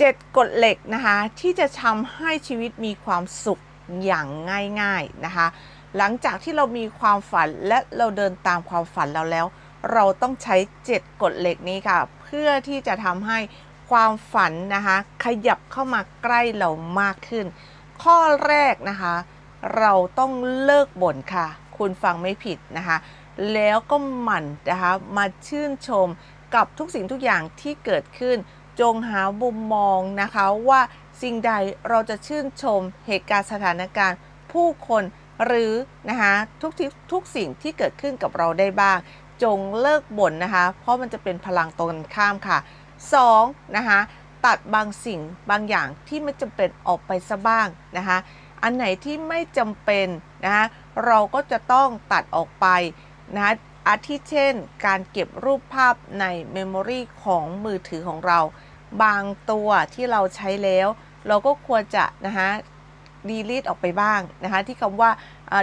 7 กฎเหล็กนะคะ ที่จะทำให้ชีวิตมีความสุขอย่างง่ายๆนะคะ หลังจากที่เรามีความฝันและเราเดินตามความฝันเราแล้ว เราต้องใช้ 7 กฎเหล็กนี้ค่ะ เพื่อที่จะทำให้ความฝันนะคะ ขยับเข้ามาใกล้เรามากขึ้น ข้อแรกนะคะ เราต้องเลิกบ่นค่ะ คุณฟังไม่ผิดนะคะ แล้วก็หมั่นนะคะมาชื่นชมกับทุกสิ่งทุกอย่างที่เกิดขึ้น จงหามุมมองนะคะว่าสิ่งใดเราจะชื่นชมเหตุการณ์สถานการณ์ ผู้คนหรือนะคะทุกทุกสิ่งที่เกิดขึ้นกับเราได้บ้าง จงเลิกบ่นนะคะ เพราะมันจะเป็นพลังตรงกันข้ามค่ะ 2. นะคะตัดบางสิ่งบางอย่างที่ไม่จำเป็นออกไปซะบ้างนะคะอันไหนที่ไม่จำเป็นนะคะเราก็จะต้องตัดออกไปนะคะ อาทิเช่น การเก็บรูปภาพในเมมโมรีของมือถือของเรา บางตัวที่เราใช้แล้ว เราก็ควรจะนะคะดีลิทออกไปบ้างนะคะที่คำว่า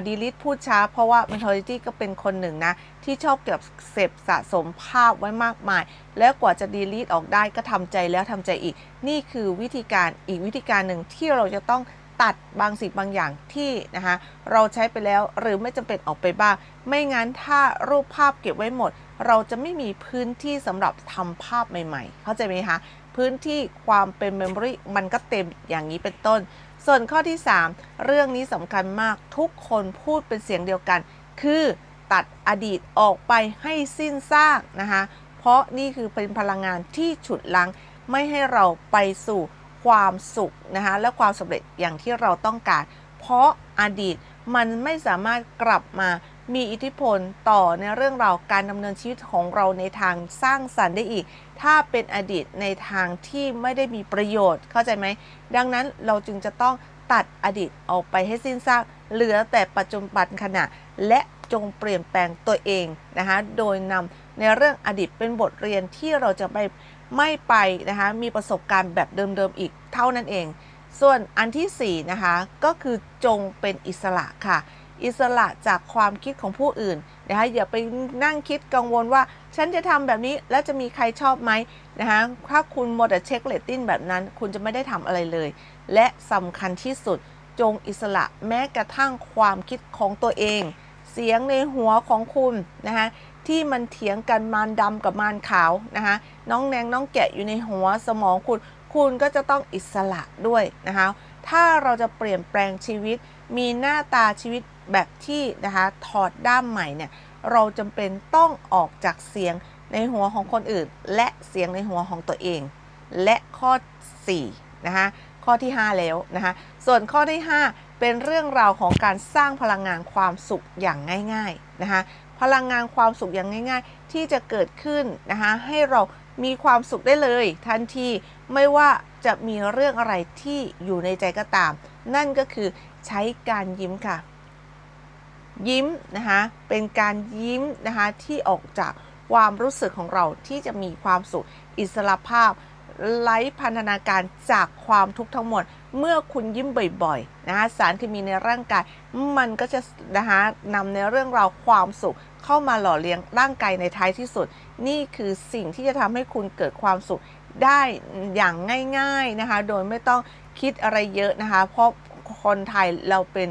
ดีลิทพูดช้า เพราะว่า mentality ก็เป็นคนหนึ่งนะ ที่ชอบเก็บเสพสะสมภาพไว้มากมาย แล้วกว่าจะดีลิทออกได้ก็ทำใจแล้วทำใจอีก นี่คือวิธีการอีกวิธีการหนึ่งที่เราจะต้อง ตัดบางสิ่งบางอย่างที่นะคะเราใช้ไปแล้วหรือไม่จำเป็นออกไปบ้าง ไม่งั้นถ้ารูปภาพเก็บไว้หมด เราจะไม่มีพื้นที่สำหรับทำภาพใหม่ ๆ เข้าใจไหมคะพื้นที่ความเป็นเมมโมรีมันก็เต็มอย่างนี้เป็นต้น ส่วนข้อที่ 3 เรื่องนี้สำคัญมากทุกคนพูดเป็นเสียงเดียวกัน คือตัดอดีตออกไปให้สิ้นซากนะคะ เพราะนี่คือเป็นพลังงานที่ฉุดลัง ไม่ให้เราไปสู่ ความสุขนะคะและความสำเร็จอย่างที่เราต้องการ เพราะอดีตมันไม่สามารถกลับมามีอิทธิพลต่อในเรื่องราวการดำเนินชีวิตของเราในทางสร้างสรรค์ได้อีก ถ้าเป็นอดีตในทางที่ไม่ได้มีประโยชน์เข้าใจไหม ดังนั้นเราจึงจะต้องตัดอดีตออกไปให้สิ้นซากเหลือแต่ปัจจุบันขณะ และจงเปลี่ยนแปลงตัวเองนะคะโดยนำ ในเรื่องอดีตเป็นบทเรียนที่เราจะไม่ไม่ไปนะคะมีประสบการณ์แบบเดิมๆอีกเท่านั้นเอง ส่วนอันที่4นะคะก็คือจงเป็นอิสระค่ะ อิสระจากความคิดของผู้อื่นนะคะอย่าไปนั่งคิดกังวลว่า ฉันจะทำแบบนี้แล้วจะมีใครชอบไหมนะคะถ้าคุณหมดแต่เช็คเลตติ้งแบบนั้น คุณจะไม่ได้ทำอะไรเลย และสำคัญที่สุดจงอิสระแม้กระทั่งความคิดของตัวเอง เสียงในหัวของคุณนะคะ ที่มันเถียงกันมารดำกับมารขาวนะคะน้องแนงน้องแกะอยู่ในหัวสมองคุณ คุณก็จะต้องอิสระด้วยนะคะถ้าเราจะเปลี่ยนแปลงชีวิต มีหน้าตาชีวิตแบบที่นะคะถอดด้ามใหม่เนี่ยเราจำเป็นต้องออกจากเสียงในหัวของคนอื่น และเสียงในหัวของตัวเอง และข้อ4นะคะข้อที่ 5 แล้วนะคะส่วนข้อที่ 5 เป็นเรื่องราวของการสร้างพลังงานความสุขอย่างง่ายๆนะคะพลังงานความสุขอย่างง่าย ๆ ที่จะเกิดขึ้นนะคะให้เรามีความสุขได้เลย ทันทีไม่ว่าจะมีเรื่องอะไรที่อยู่ในใจก็ตาม นั่นก็คือใช้การยิ้มค่ะ ยิ้มนะคะเป็นการยิ้มนะคะที่ออกจากความรู้สึกของเราที่จะมีความสุขอิสระภาพไร้พันธนาการจากความทุกข์ทั้งหมด เมื่อคุณยิ้มบ่อยๆนะคะสารเคมีในร่างกาย มันก็จะนะคะนำในเรื่องราวความสุข เข้ามาหล่อเลี้ยงร่างกายในท้ายที่สุด นี่คือสิ่งที่จะทำให้คุณเกิดความสุขได้อย่างง่ายๆนะคะโดยไม่ต้องคิดอะไรเยอะนะคะ เพราะคนไทยเราเป็น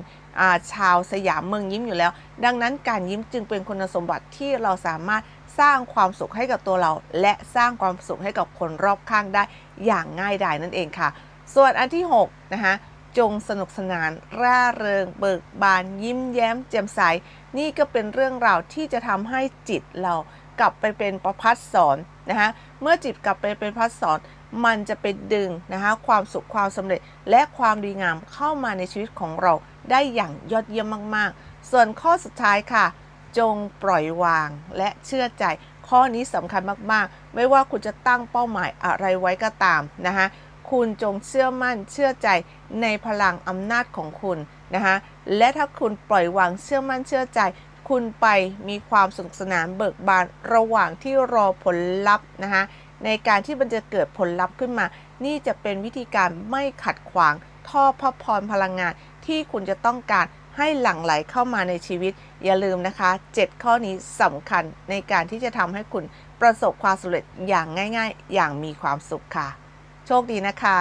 ชาวสยามเมืองยิ้มอยู่แล้ว ดังนั้นการยิ้มจึงเป็นคุณสมบัติที่เราสามารถสร้างความสุขให้กับตัวเรา และสร้างความสุขให้กับคนรอบข้างได้อย่างง่ายดายนั่นเองค่ะ ส่วนอันที่6นะคะจงสนุกสนานร่าเริง เบิกบานยิ้มแย้มแจ่มใส นี่ก็เป็นเรื่องราวที่จะทำให้จิตเรากลับไปเป็นประพัดสอนนะคะเมื่อจิตกลับไปเป็นพัดสอนมันจะไปดึงนะคะความสุขความสำเร็จและความดีงามเข้ามาในชีวิตของเราได้อย่างยอดเยี่ยมมาก ๆ ส่วนข้อสุดท้ายค่ะ จงปล่อยวางและเชื่อใจ ข้อนี้สำคัญมาก ๆ ไม่ว่าคุณจะตั้งเป้าหมายอะไรไว้ก็ตามนะคะ คุณจงเชื่อมั่นเชื่อใจในพลังอำนาจของคุณนะคะและถ้าคุณปล่อยวางเชื่อมั่นเชื่อใจ คุณไปมีความสนุกสนานเบิกบานระหว่างที่รอผลลัพธ์นะคะในการที่มันจะเกิดผลลัพธ์ขึ้นมา นี่จะเป็นวิธีการไม่ขัดขวาง ท่อพระพรพลังงานที่คุณจะต้องการให้หลั่งไหลเข้ามาในชีวิต อย่าลืมนะคะ 7 ข้อนี้สำคัญในการที่จะทำให้คุณประสบความสำเร็จอย่างง่าย ๆ อย่างมีความสุขค่ะ โชคดีนะคะ